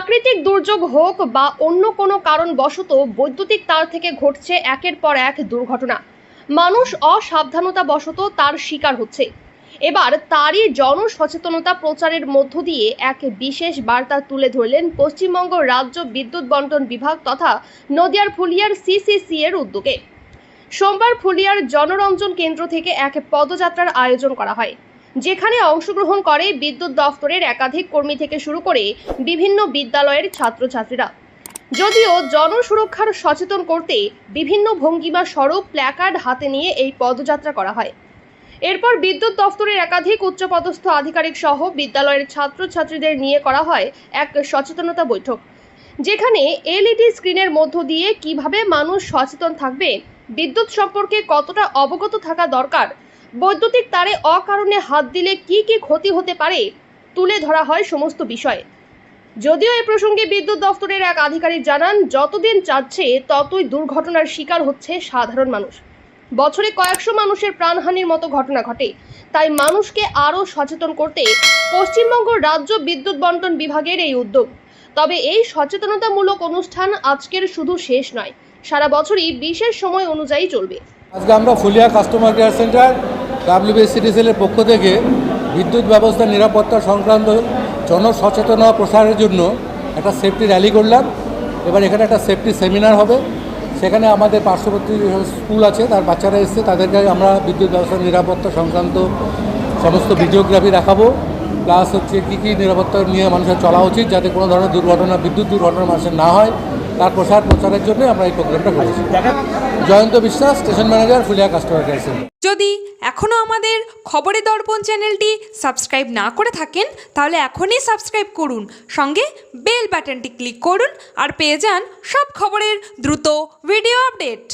প্রাকৃতিক দুর্যোগ হোক বা অন্য কোনো কারণবশত বৈদ্যুতিক তার থেকে ঘটছে একের পর এক দুর্ঘটনা। মানুষ অসাবধানতাবশত তার শিকার হচ্ছে। এবার তারই জনসচেতনতা প্রচারের মধ্য দিয়ে এক বিশেষ বার্তা তুলে ধরলেন পশ্চিমবঙ্গ রাজ্য বিদ্যুৎ বন্টন বিভাগ তথা নদিয়ার ফুলিয়ার সিসিসি এর উদ্যোগে। সোমবার ফুলিয়ার জনরঞ্জন কেন্দ্র থেকে এক পদযাত্রার আয়োজন করা হয়। যেখানে অংশগ্রহণ করে বিদ্যুৎ দফতরের একাধিক কর্মী থেকে শুরু করে বিভিন্ন বিদ্যালয়ের ছাত্রছাত্রীরা। যদিও জনসুরক্ষার সচেতন করতে বিভিন্ন ভঙ্গিমা স্বরূপ প্ল্যাকার্ড হাতে নিয়ে এই পদযাত্রা করা হয়। এরপর বিদ্যুৎ দফতরের একাধিক উচ্চপদস্থ আধিকারিক সহ বিদ্যালয়ের ছাত্রছাত্রীদের নিয়ে করা হয় এক সচেতনতা বৈঠক। যেখানে এলইডি স্ক্রিনের মধ্য দিয়ে কীভাবে মানুষ সচেতন থাকবে, বিদ্যুৎ সম্পর্কে কতটা অবগত থাকা দরকার বৈদ্যুতিক তারে অকারণে হাত দিলে কি কি ক্ষতি হতে পারে তুলে ধরা হয় সমস্ত বিষয়ে। যদিও এ প্রসঙ্গে বিদ্যুৎ দফতরের এক আধিকারিক জানান, যতদিন চাচ্ছে ততই দুর্ঘটনার শিকার হচ্ছে সাধারণ মানুষ। বছরে কয়েকশো মানুষের প্রাণহানির মতো ঘটনা ঘটে। তাই মানুষকে আরও সচেতন করতে পশ্চিমবঙ্গ রাজ্য বিদ্যুৎ বন্টন বিভাগের এই উদ্যোগ। তবে এই সচেতনতামূলক অনুষ্ঠান আজকের শুধু শেষ নয়, সারা বছরই বিশেষ সময় অনুযায়ী চলবে। আজকে আমরা ফুলিয়া কাস্টমার কেয়ার সেন্টার ডাব্লিউবিএসিডিসিএলের পক্ষ থেকে বিদ্যুৎ ব্যবস্থা নিরাপত্তা সংক্রান্ত জনসচেতনতা প্রসারের জন্য একটা সেফটি র্যালি করলাম। এবার এখানে একটা সেফটি সেমিনার হবে। সেখানে আমাদের পার্শ্ববর্তী স্কুল আছে, তার বাচ্চারা এসছে, তাদেরকে আমরা বিদ্যুৎ ব্যবস্থা নিরাপত্তা সংক্রান্ত সমস্ত ভিডিওগ্রাফি দেখাবো। প্লাস হচ্ছে কী কী নিরাপত্তা নিয়ে মানুষের চলা উচিত, যাতে কোনো ধরনের দুর্ঘটনা, বিদ্যুৎ দুর্ঘটনা মানুষের না হয়। তার প্রসার প্রচারের জন্য আমরা এই প্রোগ্রামটা করেছি। Jayanta Biswas station manager Phulia customer care centre. যদি এখনও আমাদের খবরের দর্পণ চ্যানেলটি সাবস্ক্রাইব না করে থাকেন তাহলে এখনই সাবস্ক্রাইব করুন। সঙ্গে বেল বাটনটি ক্লিক করুন আর পেয়ে যান সব খবরের দ্রুত ভিডিও আপডেট।